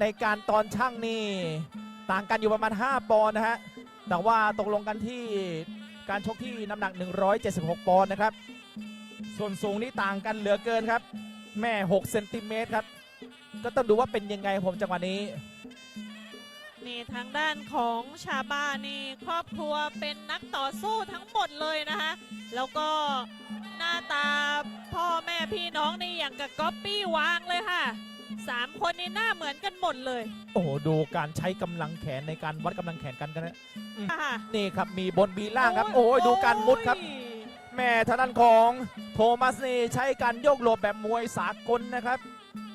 ในการตอนช่างนี่ต่างกันอยู่ประมาณ 5 ปอนด์นะฮะ แต่ว่าตกลงกันที่การชกที่น้ำหนัก 176 ปอนด์นะครับ ส่วนสูงนี่ต่างกันเหลือเกินครับ แม่ 6 เซนติเมตรครับ ก็ต้องดูว่าเป็นยังไงผมจังหวะนี้ นี่ทางด้านของชาบ้านี่ครอบครัวเป็นนักต่อสู้ทั้งหมดเลยนะคะแล้วก็หน้าตาพ่อแม่พี่น้องนี่อย่างกับก๊อปปี้วางเลยค่ะ สามคนนี่หน้าเหมือนกันหมดเลยโอ้โหดูการใช้กำลังแขนในการวัดกำลังแขนกันกันนะค่ะนี่ครับมีบนมีล่างครับ โอ้ยดูการมุดครับ แม่ทางด้านของโทมัสนี่ใช้การโยกหลบแบบมวยสากลนะครับ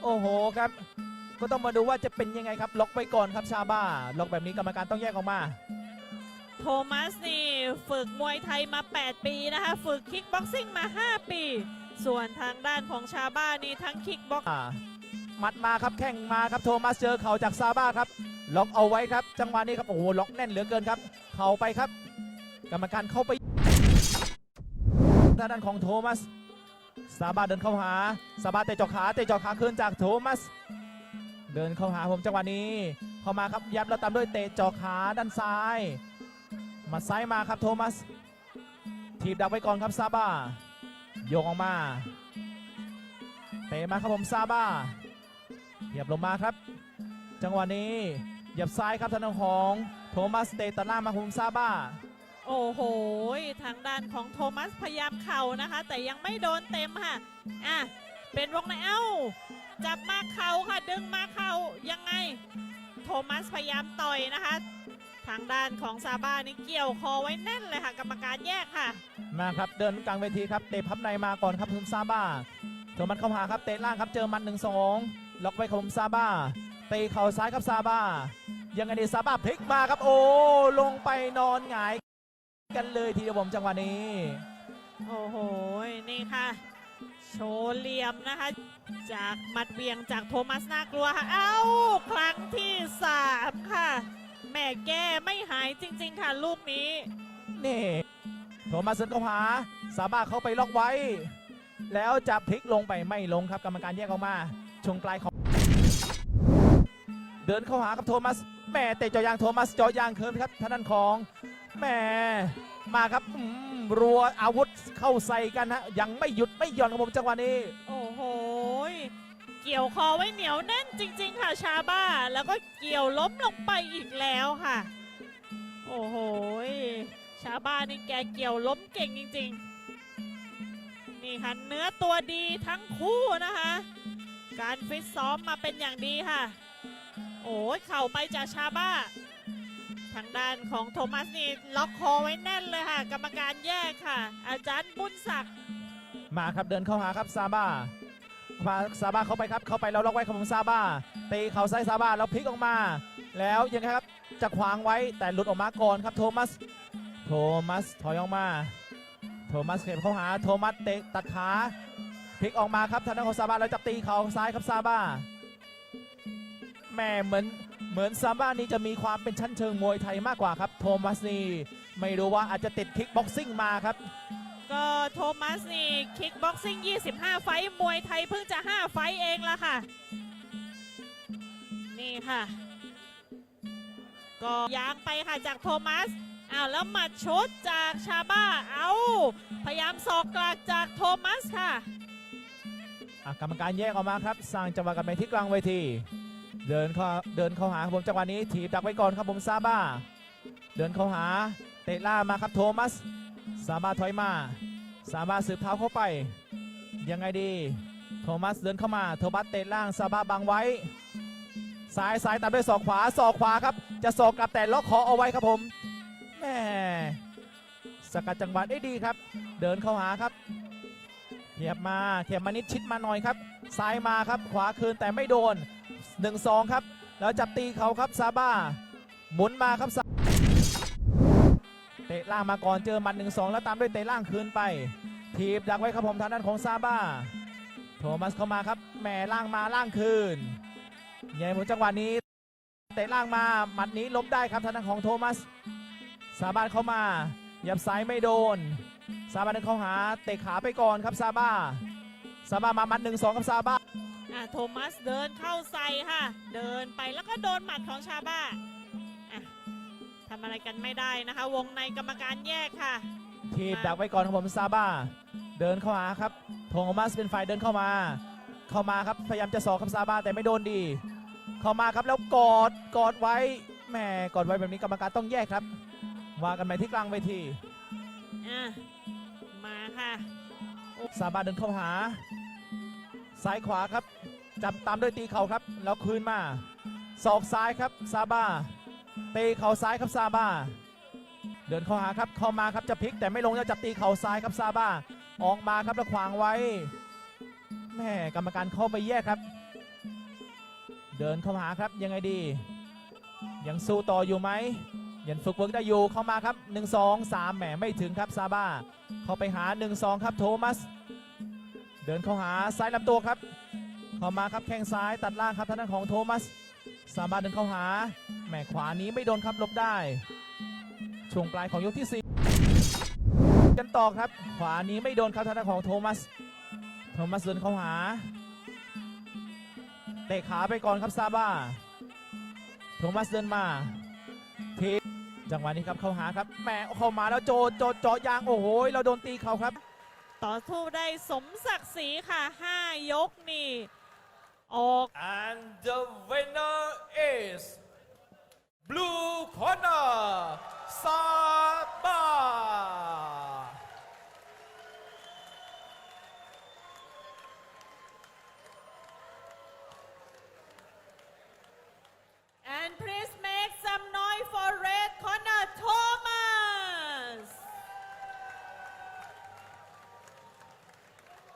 โอ้โหครับ ก็ต้องมาดูว่าจะเป็นยังไงครับ ล็อกไว้ก่อนครับชาบ้า ล็อกแบบนี้กรรมการต้องแยกออกมา โทมัสนี่ฝึกมวยไทยมา 8 ปีนะคะ ฝึกคิกบ็อกซิ่งมา 5 ปี ส่วนทางด้านของชาบ้านี่ทั้งคิกบ็อก อ่าห มัดมาครับแข้งมาครับโทมัสเจอเข่าจากซาบ้าครับล็อกเอาไว้ครับ จังหวะนี้ครับโอ้โหล็อกแน่นเหลือเกินครับ เข่าไปครับ กรรมการเข้าไปทางด้านของโทมัสซาบ้าเดินเข้าหาซาบ้าเตะจาะขาเตะจาะขาคืนจากโทมัส เดินเข้าหาผมจังหวะนี้ เข้ามาครับยับแล้วตามด้วยเตะจาะขาด้านซ้ายมัดซ้ายมาครับโทมัส ทีบดักไว้ก่อนครับซาบ้าโยกออกมาเตะมาครับผมซาบ้า เหยียบลงมาครับ จังหวะนี้เหยียบซ้ายครับทางด้านของโทมัสเตะตัดล่างมาครับผมซาบ้า โอ้โห ทางด้านของโทมัสพยายามเข่านะคะ แต่ยังไม่โดนเต็มค่ะอะเป็นวงในเอ้า จับมาเข่าค่ะ ดึงมาเข่ายังไง โทมัสพยายามต่อยนะคะ ทางด้านของซาบ้านี่เกี่ยวคอไว้แน่นเลยค่ะ กรรมการแยกค่ะ มาครับเดินกลางเวทีครับเตะพับในมาก่อนครับคุณซาบ้าโทมัสเข้าหาครับเตะล่างครับเจอมันหนึ่งสอง ล็อกไว้ครับผมซาบ้าเตะเข่าซ้ายครับซาบ้า ยังไงดีซาบ้าพลิกมาครับ โอ้ลงไปนอนหงาย กันเลยทีเดียวผมจังหวะนี้ โอ้โห นี่ค่ะ โชว์เหลี่ยมนะคะ จากหมัดเวียงจากโทมัสน่ากลัวค่ะเอ้า ครั้งที่3ค่ะแม่แก้ไม่หายจริง ๆ ค่ะ ลูกนี้ นี่โทมัสเดินเข้าหาซาบ้าเข้าไปล็อกไว้ แล้วจะพลิกลงไปไม่ลงครับกรรมการแยกออกมาช่วงปลายของ เดินเข้าหากับโทมัสแหม่เตะจาะยางโทมัสจาะยางเคิร์มครับท่างด้านของแหม่มาครับอืมรัวอาวุธเข้าใส่กันฮะยังไม่หยุดไม่หย่อนครับผมจังหวะนี้ โอ้โหเกี่ยวคอไว้เหนียวแน่นจริง ๆ ค่ะชาบ้า แล้วก็เกี่ยวล้มลงไปอีกแล้วค่ะ โอ้โหชาบ้านี่แกเกี่ยวล้มเก่งจริง ๆ นี่ค่ะเนื้อตัวดีทั้งคู่นะคะ การฟิตซ้อมมาเป็นอย่างดีค่ะ เข่าไปจากชาบ้า ทางด้านของโทมัสนี่ล็อกคอไว้แน่นเลยค่ะ กรรมการแยกค่ะ อาจารย์บุญศักดิ์มาครับเดินเข้าหาครับซาบ้าพาซาบ้าเข้าไปครับเข้าไปแล้วล็อกไว้ครับผมซาบ้าตีเข่าซ้ายซาบ้าแล้วพลิกออกมา แล้วยังไงครับจะขวางไว้แต่หลุดออกมาก่อนครับโทมัสโทมัสถอยออกมาโทมัสเข็มเข้าหาโทมัสเตะตัดขาพลิกออกมาครับทางด้านของซาบ้าแล้วจับตีเข่าซ้ายครับซาบ้า แม่เหมือนเหมือนซาบ้านี่จะมีความเป็นชั้นเชิงมวยไทยมากกว่าครับ โทมัสนี่ไม่รู้ว่าอาจจะติดคิกบ็อกซิ่งมาครับ ก็โทมัสนี่คิกบ็อกซิ่ง 25 ไฟต์มวยไทยเพิ่งจะ 5 ไฟต์เองละค่ะ นี่ค่ะ ก็ยางไปค่ะจากโทมัสอ้าวแล้วหมัดชุดจากชาบ้า เอาพยายามสอกกลักจากโทมัสค่ะอะกรรมการแยกออกมาครับ สร้างจังหวะกันไปที่กลางเวที เดินเข้าเดินเข้าหาครับผมจังหวะนี้ถีบดักไว้ก่อนครับผมซาบ้า เดินเข้าหาเตะล่ามาครับโทมัสซาบ้าถอยมาซาบ้าสืบเท้าเข้าไป ยังไงดีโทมัสเดินเข้ามาโทมัสเตะล่างซาบ้าบังไว้ซ้ายซ้ายตามด้วยศอกขวาศอกขวาครับ จะศอกกลับแต่ล็อกคอเอาไว้ครับผมแม่สกัดจังหวะได้ดีครับ เดินเข้าหาครับเขียบมาเขียบมานิดชิดมาหน่อยครับซ้ายมาครับขวาคืนแต่ไม่โดน 1-2 ครับ แล้วจับตีเขาครับซาบ้า หมุนมาครับเตะล่างมาก่อนเจอหมัน1-2 แล้วตามด้วยเตะล่างคืนไป ทีบดักไว้ครับผมทางด้านของซาบ้า โทมัสเข้ามาครับแหม่ล่างมาล่างคืนยังไงผมจังหวะนี้ เตะล่างมาหมัดนี้ล้มได้ครับทางด้านของโทมัสซาบ้าเข้ามาหยับซ้ายไม่โดน ซาบ้าเดินเข้าหาเตะขาไปก่อนครับซาบ้า ซาบ้ามามัดหนึ่งสองกับซาบ้า อะโทมัสเดินเข้าใส่ค่ะ เดินไปแล้วก็โดนหมัดของชาบ้าอะทำอะไรกันไม่ได้นะคะ วงในกรรมการแยกค่ะ ทีบดักไว้ก่อนครับผมซาบ้า เดินเข้าหาครับโทมัสเป็นฝ่ายเดินเข้ามา เข้ามาครับพยายามจะสอกครับซาบ้าแต่ไม่โดนดี เข้ามาครับแล้วกอดกอดไว้แหมกอดไว้แบบนี้กรรมการต้องแยกครับว่ากันไปที่กลางเวทีอะ มาค่ะ ซาบ้าเดินเข้าหา ซ้ายขวาครับ จับตามด้วยตีเข่าครับ แล้วคืนมาศอกซ้ายครับซาบ้าเตะเข่าซ้ายครับซาบ้า เดินเข้าหาครับเข้ามาครับจะพลิกแต่ไม่ลงจะจับตีเข่าซ้ายครับซาบ้าออกมาครับแล้วขวางไว้แม่กรรมการเข้าไปแยกครับ เดินเข้าหาครับยังไงดี ยังสู้ต่ออยู่ไหมยังฝึกเวิร์กได้อยู่เข้ามาครับ 1 2 3แหมไม่ถึงครับซาบ้าเข้าไปหา 1 2 ครับโทมัส เดินเข้าหาซ้ายลำตัวครับ เข้ามาครับแข้งซ้ายตัดล่างครับทางด้านของโทมัส สามารถเดินเข้าหาแหมขวานี้ไม่โดนครับลบได้ ช่วงปลายของยกที่สี่กันต่อครับ ขวานี้ไม่โดนครับทางด้านของโทมัส โทมัสเดินเข้าหาเตะขาไปก่อนครับซาบ้า โทมัสเดินมาทีจังหวะนี้ครับเข้าหาครับแหมเข้ามาแล้วโจโจเจาะยางโอ้โหเราโดนตีเขาครับ ต่อสู้ได้สมศักดิ์ศรีค่ะ 5 ยกนี่ออก And the winner is blue corner, ซา